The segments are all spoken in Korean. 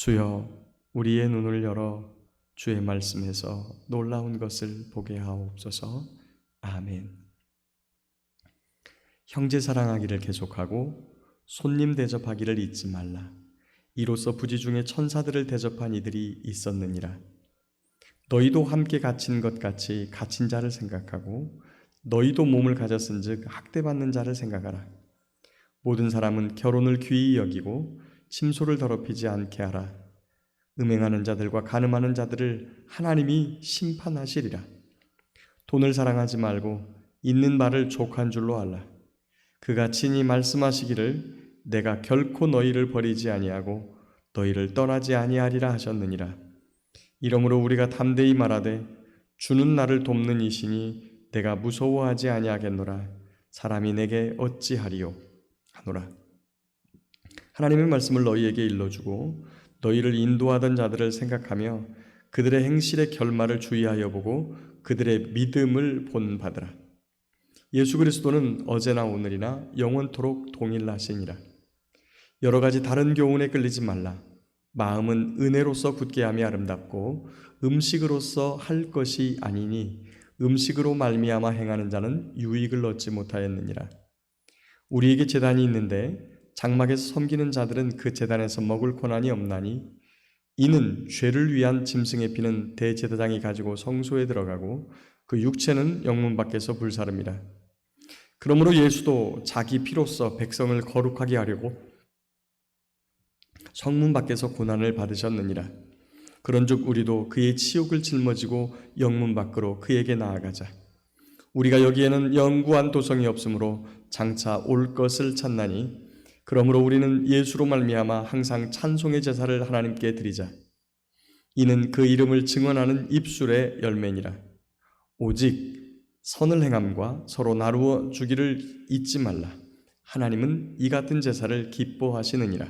주여 우리의 눈을 열어 주의 말씀에서 놀라운 것을 보게 하옵소서. 아멘. 형제 사랑하기를 계속하고 손님 대접하기를 잊지 말라. 이로써 부지 중에 천사들을 대접한 이들이 있었느니라. 너희도 함께 갇힌 것 같이 갇힌 자를 생각하고 너희도 몸을 가졌은즉 학대받는 자를 생각하라. 모든 사람은 결혼을 귀히 여기고 침소를 더럽히지 않게 하라. 음행하는 자들과 간음하는 자들을 하나님이 심판하시리라. 돈을 사랑하지 말고 있는 말을 족한 줄로 알라. 그가 친히 말씀하시기를 내가 결코 너희를 버리지 아니하고 너희를 떠나지 아니하리라 하셨느니라. 이러므로 우리가 담대히 말하되 주는 나를 돕는 이시니 내가 무서워하지 아니하겠노라. 사람이 내게 어찌하리요 하노라. 하나님의 말씀을 너희에게 일러주고 너희를 인도하던 자들을 생각하며 그들의 행실의 결말을 주의하여 보고 그들의 믿음을 본받으라. 예수 그리스도는 어제나 오늘이나 영원토록 동일하시니라. 여러 가지 다른 교훈에 끌리지 말라. 마음은 은혜로서 굳게 함이 아름답고 음식으로서 할 것이 아니니 음식으로 말미암아 행하는 자는 유익을 얻지 못하였느니라. 우리에게 재단이 있는데 장막에서 섬기는 자들은 그 재단에서 먹을 권한이 없나니 이는 죄를 위한 짐승의 피는 대제사장이 가지고 성소에 들어가고 그 육체는 영문 밖에서 불사릅니다. 그러므로 예수도 자기 피로써 백성을 거룩하게 하려고 성문 밖에서 고난을 받으셨느니라. 그런즉 우리도 그의 치욕을 짊어지고 영문 밖으로 그에게 나아가자. 우리가 여기에는 영구한 도성이 없으므로 장차 올 것을 찾나니 그러므로 우리는 예수로 말미암아 항상 찬송의 제사를 하나님께 드리자. 이는 그 이름을 증언하는 입술의 열매니라. 오직 선을 행함과 서로 나누어 주기를 잊지 말라. 하나님은 이 같은 제사를 기뻐하시느니라.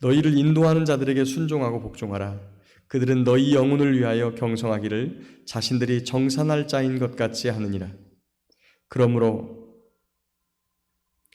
너희를 인도하는 자들에게 순종하고 복종하라. 그들은 너희 영혼을 위하여 경성하기를 자신들이 정산할 자인 것 같이 하느니라. 그러므로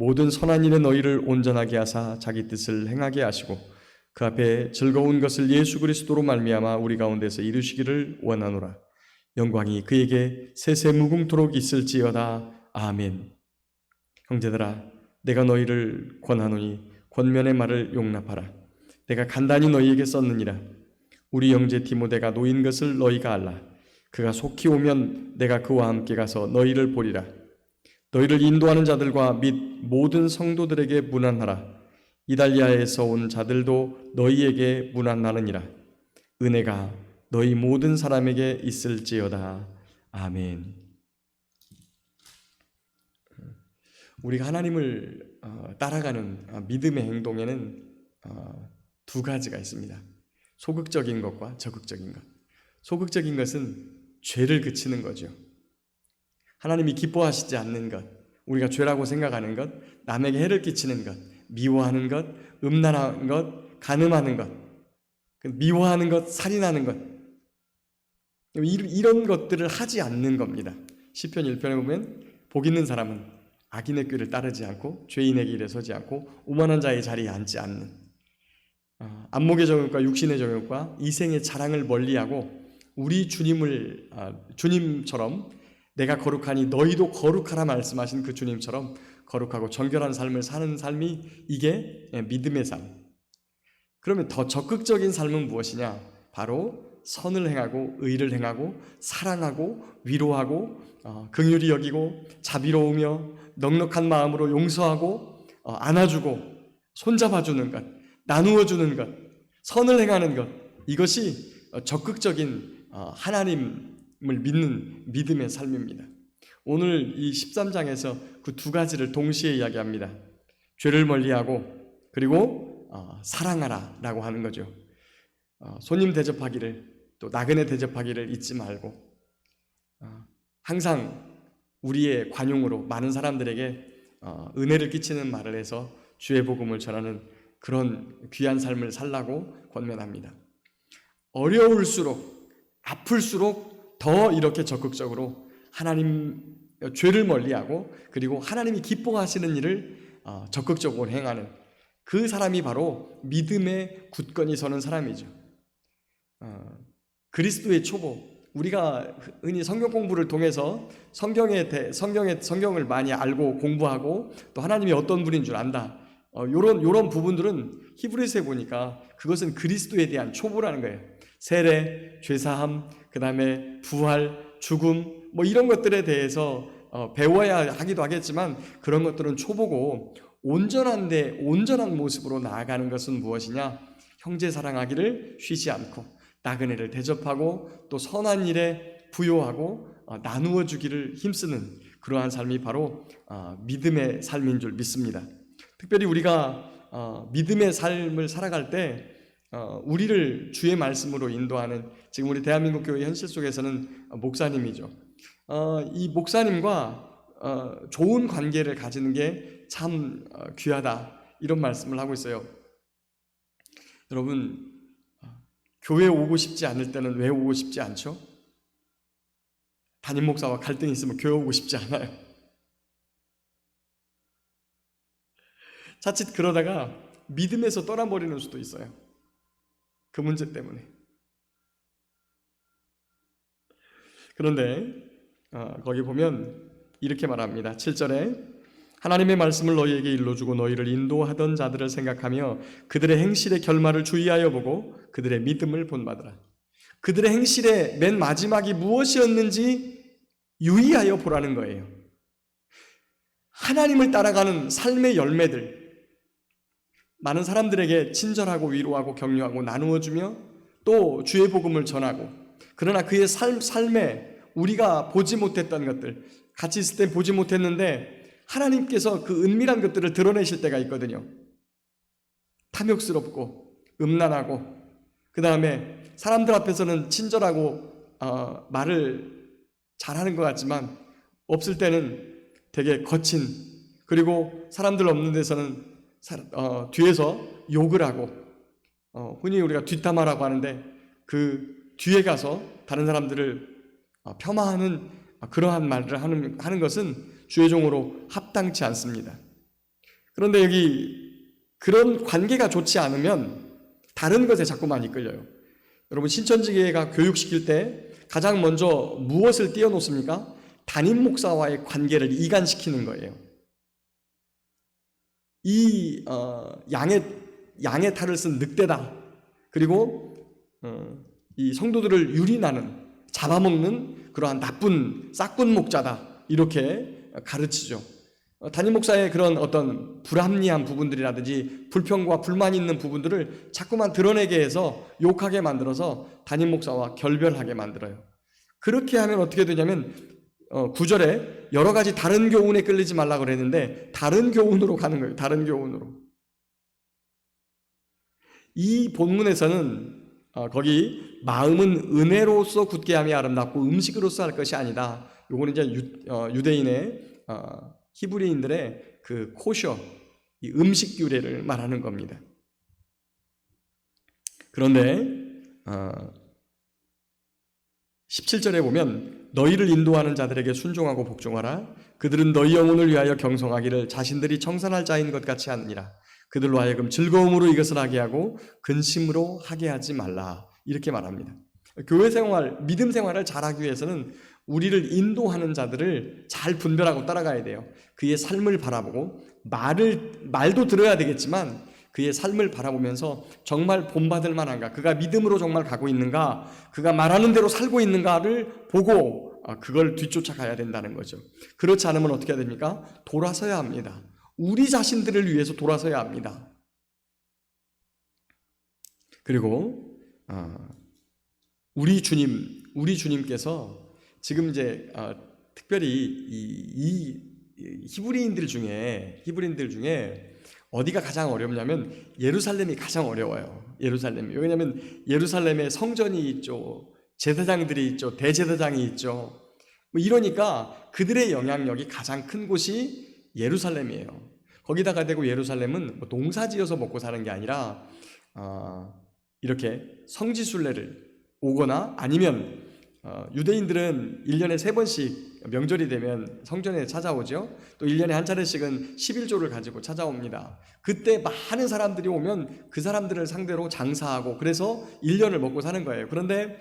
모든 선한 일에 너희를 온전하게 하사 자기 뜻을 행하게 하시고 그 앞에 즐거운 것을 예수 그리스도로 말미암아 우리 가운데서 이루시기를 원하노라. 영광이 그에게 세세 무궁토록 있을지어다. 아멘. 형제들아, 내가 너희를 권하노니 권면의 말을 용납하라. 내가 간단히 너희에게 썼느니라. 우리 형제 디모데가 놓인 것을 너희가 알라. 그가 속히 오면 내가 그와 함께 가서 너희를 보리라. 너희를 인도하는 자들과 및 모든 성도들에게 문안하라. 이달리아에서 온 자들도 너희에게 문안하느니라. 은혜가 너희 모든 사람에게 있을지어다. 아멘. 우리가 하나님을 어, 따라가는 어, 믿음의 행동에는 어, 두 가지가 있습니다. 소극적인 것과 적극적인 것. 소극적인 것은 죄를 그치는 거죠. 하나님이 기뻐하시지 않는 것, 우리가 죄라고 생각하는 것, 남에게 해를 끼치는 것, 미워하는 것, 음란한 것, 간음하는 것, 미워하는 것, 살인하는 것. 이런 것들을 하지 않는 겁니다. 시편 1편에 보면 복 있는 사람은 악인의 꾀를 따르지 않고 죄인의 길에 서지 않고 오만한 자의 자리에 앉지 않는 어, 안목의 정욕과 육신의 정욕과 이생의 자랑을 멀리하고 우리 주님을 아, 주님처럼 내가 거룩하니 너희도 거룩하라 말씀하신 그 주님처럼 거룩하고 정결한 삶을 사는 삶이 이게 예, 믿음의 삶. 그러면 더 적극적인 삶은 무엇이냐? 바로 선을 행하고 의를 행하고 사랑하고 위로하고 어, 긍휼히 여기고 자비로우며 넉넉한 마음으로 용서하고 어, 안아주고 손잡아주는 것, 나누어 주는 것, 선을 행하는 것 이것이 어, 적극적인 어, 하나님을 믿는 믿음의 삶입니다. 오늘 이 13장에서 그 두 가지를 동시에 이야기합니다. 죄를 멀리하고 그리고 어, 사랑하라라고 하는 거죠. 어, 손님 대접하기를 또 나그네 대접하기를 잊지 말고 어, 항상 우리의 관용으로 많은 사람들에게 어, 은혜를 끼치는 말을 해서 주의 복음을 전하는 그런 귀한 삶을 살라고 권면합니다. 어려울수록 아플수록 더 이렇게 적극적으로 하나님 죄를 멀리하고 그리고 하나님이 기뻐하시는 일을 어, 적극적으로 행하는 그 사람이 바로 믿음의 굳건히 서는 사람이죠. 어, 그리스도의 초보 우리가 흔히 성경 공부를 통해서 성경에 대, 성경의 성경을 많이 알고 공부하고 또 하나님이 어떤 분인 줄 안다. 어, 요런 요런 부분들은 히브리서에 보니까 그것은 그리스도에 대한 초보라는 거예요. 세례, 죄사함, 그다음에 부활, 죽음 뭐 이런 것들에 대해서 어, 배워야 하기도 하겠지만 그런 것들은 초보고 온전한데 온전한 모습으로 나아가는 것은 무엇이냐? 형제 사랑하기를 쉬지 않고 나그네를 대접하고 또 선한 일에 부요하고 어, 나누어 주기를 힘쓰는 그러한 삶이 바로 어, 믿음의 삶인 줄 믿습니다. 특별히 우리가 어, 믿음의 삶을 살아갈 때 어, 우리를 주의 말씀으로 인도하는 지금 우리 대한민국 교회 현실 속에서는 목사님이죠. 어, 이 목사님과 어, 좋은 관계를 가지는 게 참 귀하다 이런 말씀을 하고 있어요. 여러분 교회 오고 싶지 않을 때는 왜 오고 싶지 않죠? 담임 목사와 갈등이 있으면 교회 오고 싶지 않아요. 자칫 그러다가 믿음에서 떠나버리는 수도 있어요. 그 문제 때문에. 그런데 어, 거기 보면 이렇게 말합니다. 7절에 하나님의 말씀을 너희에게 일러주고 너희를 인도하던 자들을 생각하며 그들의 행실의 결말을 주의하여 보고 그들의 믿음을 본받으라. 그들의 행실의 맨 마지막이 무엇이었는지 유의하여 보라는 거예요. 하나님을 따라가는 삶의 열매들, 많은 사람들에게 친절하고 위로하고 격려하고 나누어 주며 또 주의 복음을 전하고 그러나 그의 삶, 삶에 우리가 보지 못했던 것들 같이 있을 때 보지 못했는데 하나님께서 그 은밀한 것들을 드러내실 때가 있거든요. 탐욕스럽고 음란하고 그 다음에 사람들 앞에서는 친절하고 어, 말을 잘하는 것 같지만 없을 때는 되게 거친 그리고 사람들 없는 데서는 어, 뒤에서 욕을 하고 어, 흔히 우리가 뒷담화라고 하는데 그 뒤에 가서 다른 사람들을 어, 폄하하는 그러한 말을 하는, 하는 것은 주의 종으로 합당치 않습니다. 그런데 여기 그런 관계가 좋지 않으면 다른 것에 자꾸만 이끌려요. 여러분 신천지교회가 교육시킬 때 가장 먼저 무엇을 띄워놓습니까? 담임 목사와의 관계를 이간시키는 거예요. 이 어, 양의 양의 탈을 쓴 늑대다. 그리고 어, 이 성도들을 유린하는 잡아먹는 그러한 나쁜 싹군 목자다. 이렇게 가르치죠. 어, 담임 목사의 그런 어떤 불합리한 부분들이라든지 불평과 불만이 있는 부분들을 자꾸만 드러내게 해서 욕하게 만들어서 담임 목사와 결별하게 만들어요. 그렇게 하면 어떻게 되냐면 어, 9절에 여러 가지 다른 교훈에 끌리지 말라고 그랬는데 다른 교훈으로 가는 거예요. 다른 교훈으로. 이 본문에서는 어, 거기 마음은 은혜로서 굳게 함이 아름답고 음식으로서 할 것이 아니다. 요거는 이제 유, 어, 유대인의 어, 히브리인들의 그 코셔 이 음식 규례를 말하는 겁니다. 그런데 어, 17절에 보면 너희를 인도하는 자들에게 순종하고 복종하라. 그들은 너희 영혼을 위하여 경성하기를 자신들이 청산할 자인 것 같이 하느니라. 그들로 하여금 즐거움으로 이것을 하게 하고 근심으로 하게 하지 말라. 이렇게 말합니다. 교회 생활, 믿음 생활을 잘하기 위해서는 우리를 인도하는 자들을 잘 분별하고 따라가야 돼요. 그의 삶을 바라보고 말을 말도 들어야 되겠지만 그의 삶을 바라보면서 정말 본받을 만한가, 그가 믿음으로 정말 가고 있는가, 그가 말하는 대로 살고 있는가를 보고 아, 그걸 뒤쫓아 가야 된다는 거죠. 그렇지 않으면 어떻게 해야 됩니까? 돌아서야 합니다. 우리 자신들을 위해서 돌아서야 합니다. 그리고 아, 우리 주님, 우리 주님께서 지금 이제 아, 특별히 이, 이 히브리인들 중에 히브리인들 중에 어디가 가장 어렵냐면 예루살렘이 가장 어려워요. 예루살렘이. 왜냐하면 예루살렘에 성전이 있죠. 제사장들이 있죠. 대제사장이 있죠. 뭐 이러니까 그들의 영향력이 가장 큰 곳이 예루살렘이에요. 거기다가 대고 예루살렘은 뭐 농사지어서 먹고 사는 게 아니라 어, 이렇게 성지순례를 오거나 아니면 어, 유대인들은 1년에 세 번씩 명절이 되면 성전에 찾아오죠. 또 1년에 한 차례씩은 11조를 가지고 찾아옵니다. 그때 많은 사람들이 오면 그 사람들을 상대로 장사하고 그래서 1년을 먹고 사는 거예요. 그런데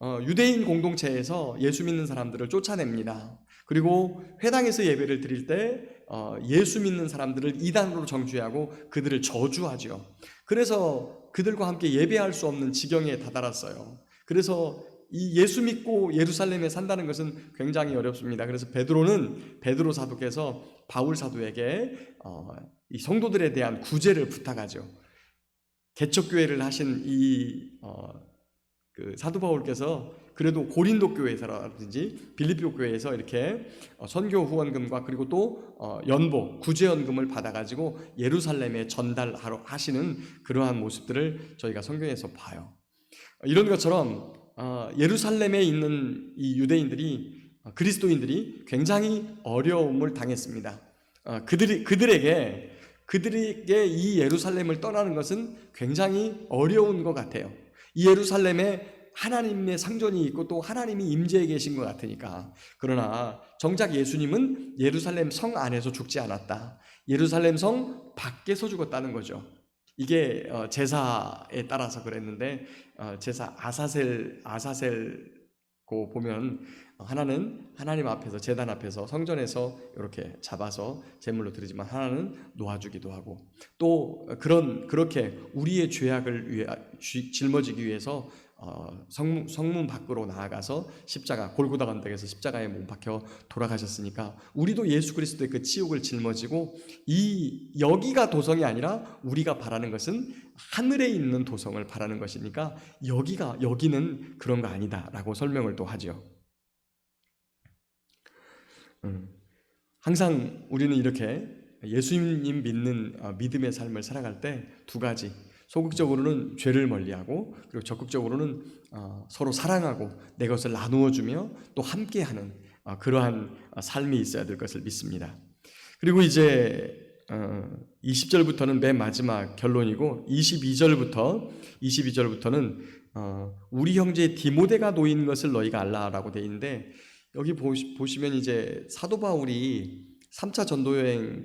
어, 유대인 공동체에서 예수 믿는 사람들을 쫓아냅니다. 그리고 회당에서 예배를 드릴 때 어, 예수 믿는 사람들을 이단으로 정죄하고 그들을 저주하죠. 그래서 그들과 함께 예배할 수 없는 지경에 다다랐어요. 그래서 이 예수 믿고 예루살렘에 산다는 것은 굉장히 어렵습니다. 그래서 베드로는 베드로 사도께서 바울 사도에게 어, 이 성도들에 대한 구제를 부탁하죠. 개척 교회를 하신 이 어, 그 사도 바울께서 그래도 고린도 교회에서라든지 빌립보 교회에서 이렇게 어, 선교 후원금과 그리고 또 어, 연보 구제연금을 받아가지고 예루살렘에 전달하러 하시는 그러한 모습들을 저희가 성경에서 봐요. 이런 것처럼 어, 예루살렘에 있는 이 유대인들이 어, 그리스도인들이 굉장히 어려움을 당했습니다. 어, 그들이 그들에게 그들에게 이 예루살렘을 떠나는 것은 굉장히 어려운 것 같아요. 이 예루살렘에 하나님의 상전이 있고 또 하나님이 임재해 계신 것 같으니까. 그러나 정작 예수님은 예루살렘 성 안에서 죽지 않았다. 예루살렘 성 밖에서 죽었다는 거죠. 이게 어, 제사에 따라서 그랬는데 어, 제사 아사셀 아사셀 고 보면 하나는 하나님 앞에서 재단 앞에서 성전에서 이렇게 잡아서 제물로 드리지만 하나는 놓아주기도 하고 또 그런 그렇게 우리의 죄악을 위해 쥐- 짊어지기 위해서 어, 성문, 성문 밖으로 나아가서 십자가 골고다 언덕에서 십자가에 못 박혀 돌아가셨으니까 우리도 예수 그리스도의 그 치욕을 짊어지고 이 여기가 도성이 아니라 우리가 바라는 것은 하늘에 있는 도성을 바라는 것이니까 여기가 여기는 그런 거 아니다라고 설명을 또 하죠. 음, 항상 우리는 이렇게 예수님 믿는 어, 믿음의 삶을 살아갈 때 두 가지 소극적으로는 죄를 멀리하고 그리고 적극적으로는 어, 서로 사랑하고 내 것을 나누어 주며 또 함께하는 어, 그러한 어, 삶이 있어야 될 것을 믿습니다. 그리고 이제 어, 20절부터는 맨 마지막 결론이고 22절부터 22절부터는 어, 우리 형제 디모데가 놓인 것을 너희가 알라라고 돼 있는데 여기 보시, 보시면 이제 사도 바울이 3차 전도 여행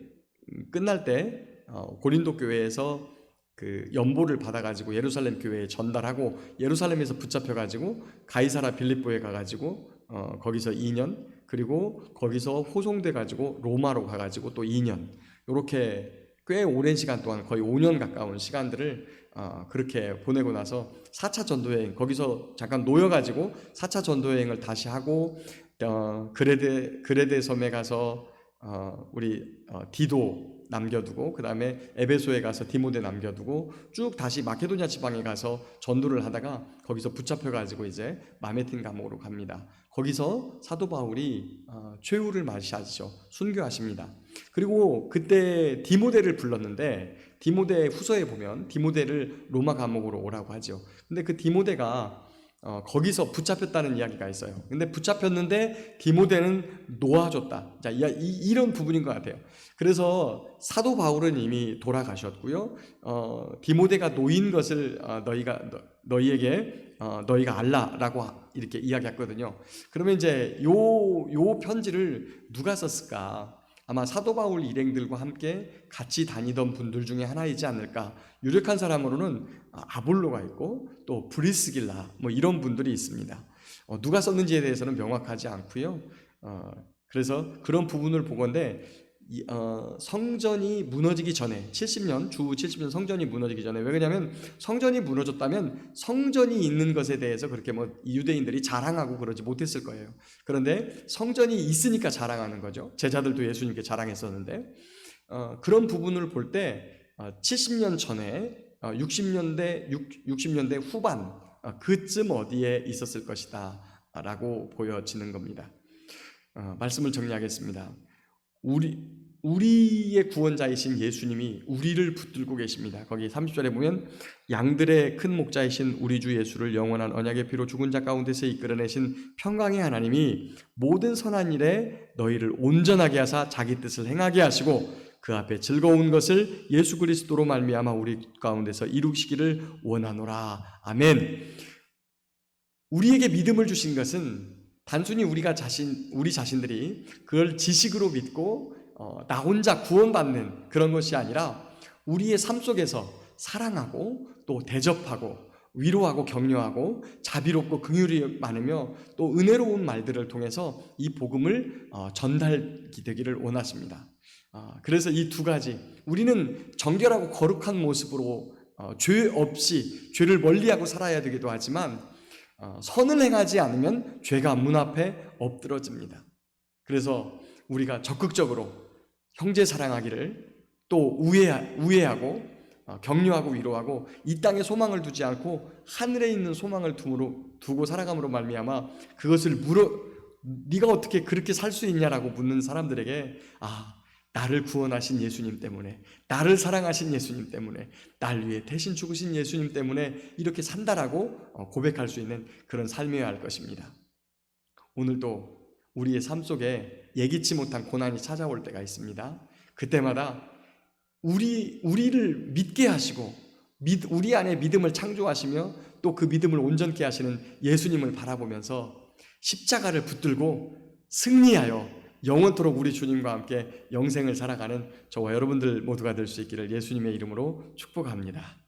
끝날 때 어, 고린도 교회에서 그 연보를 받아가지고 예루살렘 교회에 전달하고 예루살렘에서 붙잡혀가지고 가이사라 빌립보에 가가지고 어, 거기서 2년 그리고 거기서 호송돼가지고 로마로 가가지고 또 2년. 이렇게 꽤 오랜 시간 동안 거의 5년 가까운 시간들을 어, 그렇게 보내고 나서 4차 전도여행 거기서 잠깐 놓여가지고 4차 전도여행을 다시 하고 어, 그레데 그레데 섬에 가서 어, 우리 어, 디도 남겨두고 그 다음에 에베소에 가서 디모데 남겨두고 쭉 다시 마케도냐 지방에 가서 전도를 하다가 거기서 붙잡혀 가지고 이제 마메틴 감옥으로 갑니다. 거기서 사도 바울이 어, 최후를 맞이하시죠. 순교하십니다. 그리고 그때 디모데를 불렀는데 디모데 후서에 보면 디모데를 로마 감옥으로 오라고 하죠. 근데 그 디모데가 어, 거기서 붙잡혔다는 이야기가 있어요. 근데 붙잡혔는데 디모데는 놓아줬다. 자, 이, 이- 이런 부분인 것 같아요. 그래서 사도 바울은 이미 돌아가셨고요. 어, 디모데가 놓인 것을 어, 너희가 너, 희에게 어, 너희가 알라라고 하- 이렇게 이야기했거든요. 그러면 이제 요 요 편지를 누가 썼을까? 아마 사도 바울 일행들과 함께 같이 다니던 분들 중에 하나이지 않을까. 유력한 사람으로는 아볼로가 있고 또 브리스길라 뭐 이런 분들이 있습니다. 어, 누가 썼는지에 대해서는 명확하지 않고요. 어, 그래서 그런 부분을 보건데 이, 어, 성전이 무너지기 전에 70년 주 70년 성전이 무너지기 전에 왜 그러냐면 성전이 무너졌다면 성전이 있는 것에 대해서 그렇게 뭐 유대인들이 자랑하고 그러지 못했을 거예요. 그런데 성전이 있으니까 자랑하는 거죠. 제자들도 예수님께 자랑했었는데 어, 그런 부분을 볼때 70년 전에 어, 60년대 60, 년대 후반 어, 그쯤 어디에 있었을 것이다라고 보여지는 겁니다. 어, 말씀을 정리하겠습니다. 우리 우리의 구원자이신 예수님이 우리를 붙들고 계십니다. 거기 30절에 보면 양들의 큰 목자이신 우리 주 예수를 영원한 언약의 피로 죽은 자 가운데서 이끌어내신 평강의 하나님이 모든 선한 일에 너희를 온전하게 하사 자기 뜻을 행하게 하시고 그 앞에 즐거운 것을 예수 그리스도로 말미암아 우리 가운데서 이루시기를 원하노라. 아멘. 우리에게 믿음을 주신 것은 단순히 우리가 자신 우리 자신들이 그걸 지식으로 믿고 어, 나 혼자 구원받는 그런 것이 아니라 우리의 삶 속에서 사랑하고 또 대접하고 위로하고 격려하고 자비롭고 긍휼이 많으며 또 은혜로운 말들을 통해서 이 복음을 어, 전달이 되기를 원하십니다. 아, 그래서 이 두 가지 우리는 정결하고 거룩한 모습으로 어, 죄 없이 죄를 멀리하고 살아야 되기도 하지만 어, 선을 행하지 않으면 죄가 문 앞에 엎드러집니다. 그래서 우리가 적극적으로 형제 사랑하기를 또 우애, 우애하고 어, 격려하고 위로하고 이 땅에 소망을 두지 않고 하늘에 있는 소망을 두므로, 두고 살아감으로 말미암아 그것을 물어 네가 어떻게 그렇게 살 수 있냐라고 묻는 사람들에게 아 나를 구원하신 예수님 때문에 나를 사랑하신 예수님 때문에 날 위해 대신 죽으신 예수님 때문에 이렇게 산다라고 어, 고백할 수 있는 그런 삶이어야 할 것입니다. 오늘도 우리의 삶 속에 예기치 못한 고난이 찾아올 때가 있습니다. 그때마다 우리 우리를 믿게 하시고 믿, 우리 안에 믿음을 창조하시며 또 그 믿음을 온전케 하시는 예수님을 바라보면서 십자가를 붙들고 승리하여 영원토록 우리 주님과 함께 영생을 살아가는 저와 여러분들 모두가 될 수 있기를 예수님의 이름으로 축복합니다.